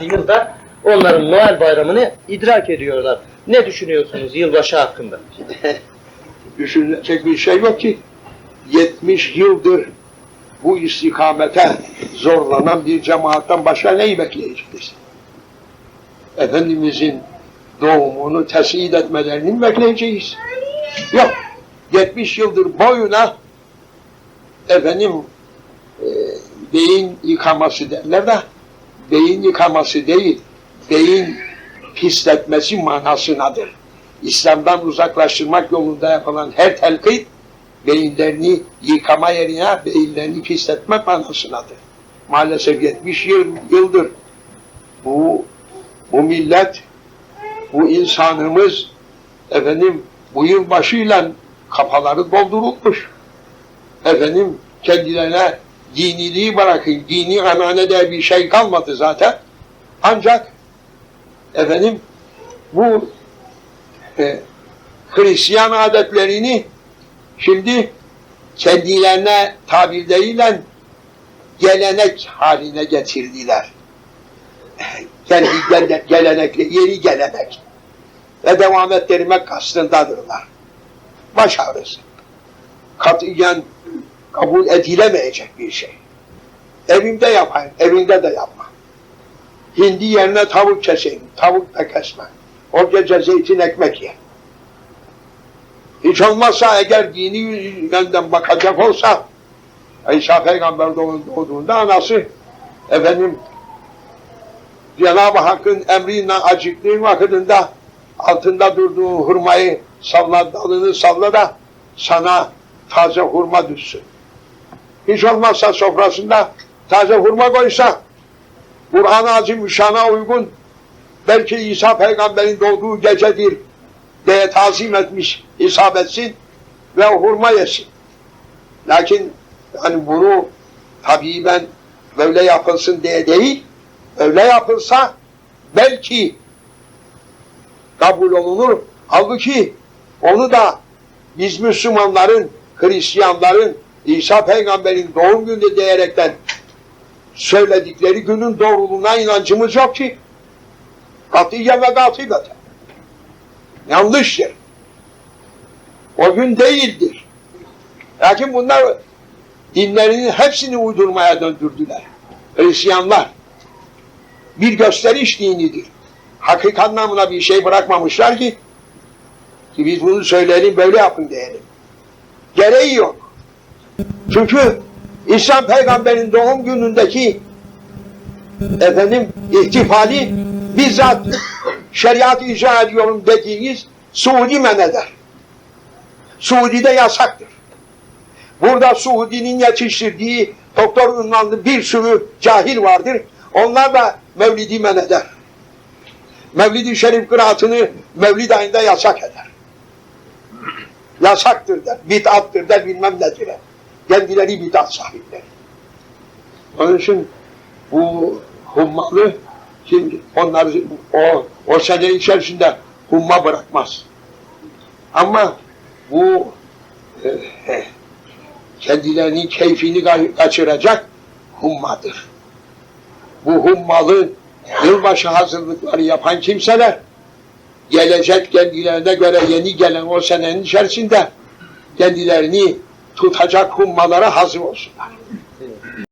yılda onların Noel bayramını idrak ediyorlar. Ne düşünüyorsunuz yılbaşı hakkında? Düşünecek bir şey yok ki. 70 yıldır bu istikamete zorlanan bir cemaatten başka neyi bekleyeceğiz? Efendimizin doğumunu tesiyid etmelerini mi bekleyeceğiz? Yok. 70 yıldır boyuna efendim e, beyin yıkaması derler de beyin yıkaması değil, beyin pisletmesi manasınadır. İslam'dan uzaklaştırmak yolunda yapılan her telkit beyinlerini yıkama yerine beyinlerini pisletme manasınadır. Maalesef 70 yıl, yıldır bu bu millet bu insanımız efendim bu yılbaşıyla kafaları doldurulmuş. Efendim kendilerine diniliği bırakın. Dini emanede bir şey kalmadı zaten. Ancak efendim bu e, Hristiyan adetlerini şimdi kendilerine tabirleriyle gelenek haline getirdiler. Kendi gele- gelenekle, yeni gelenek. Ve devam ettirmek kastındadırlar. Baş ağrısı. Katiyen kabul edilemeyecek bir şey. Evimde yapayım, evinde de yapma. Hindi yerine tavuk keseyim, tavuk da kesme. O gece zeytin ekmek ye. Hiç olmazsa eğer dini yönden bakacak olsa İsa peygamber doğ- doğduğunda anası efendim Cenab-ı Hakk'ın emriyle acıktığı vakitinde altında durduğu hurmayı salla, dalını salla da sana taze hurma düşsün. Hiç olmazsa sofrasında taze hurma koysa Kur'an-ı Azimüşşan'a uygun belki İsa peygamberin doğduğu gecedir diye tazim etmiş isap etsin ve hurma yesin. Lakin yani bunu tabii ben böyle yapılsın diye değil, öyle yapılsa belki kabul olunur. Halbuki onu da biz Müslümanların, Hristiyanların İsa peygamberin doğum günü diyerekten söyledikleri günün doğruluğuna inancımız yok ki. Katiyen ve katibeten. Yanlıştır. O gün değildir. Lakin bunlar dinlerinin hepsini uydurmaya döndürdüler. Hristiyanlar. Bir gösteriş dinidir. Hakikat anlamına bir şey bırakmamışlar ki ki biz bunu söyleyelim böyle yapın diyelim. Gereği yok. Çünkü İslam peygamberin doğum günündeki efendim ihtifali bizzat şeriat icra ediyorum dediğiniz Suudi men eder. Suudi'de yasaktır. Burada Suudi'nin yetiştirdiği doktor ünvanlı bir sürü cahil vardır. Onlar da Mevlid'i men eder. Mevlid-i Şerif kıraatını Mevlid ayında yasak eder. Yasaktır der, bid'attır der, bilmem nedir. der. Kendileri bid'at sahipleri. Onun için bu hummalı şimdi onlar o, o sene içerisinde humma bırakmaz. Ama bu e, e, kendilerinin keyfini ka- kaçıracak hummadır. Bu hummalı yılbaşı hazırlıkları yapan kimseler gelecek kendilerine göre yeni gelen o senenin içerisinde kendilerini tutacak hummalara hazır olsunlar.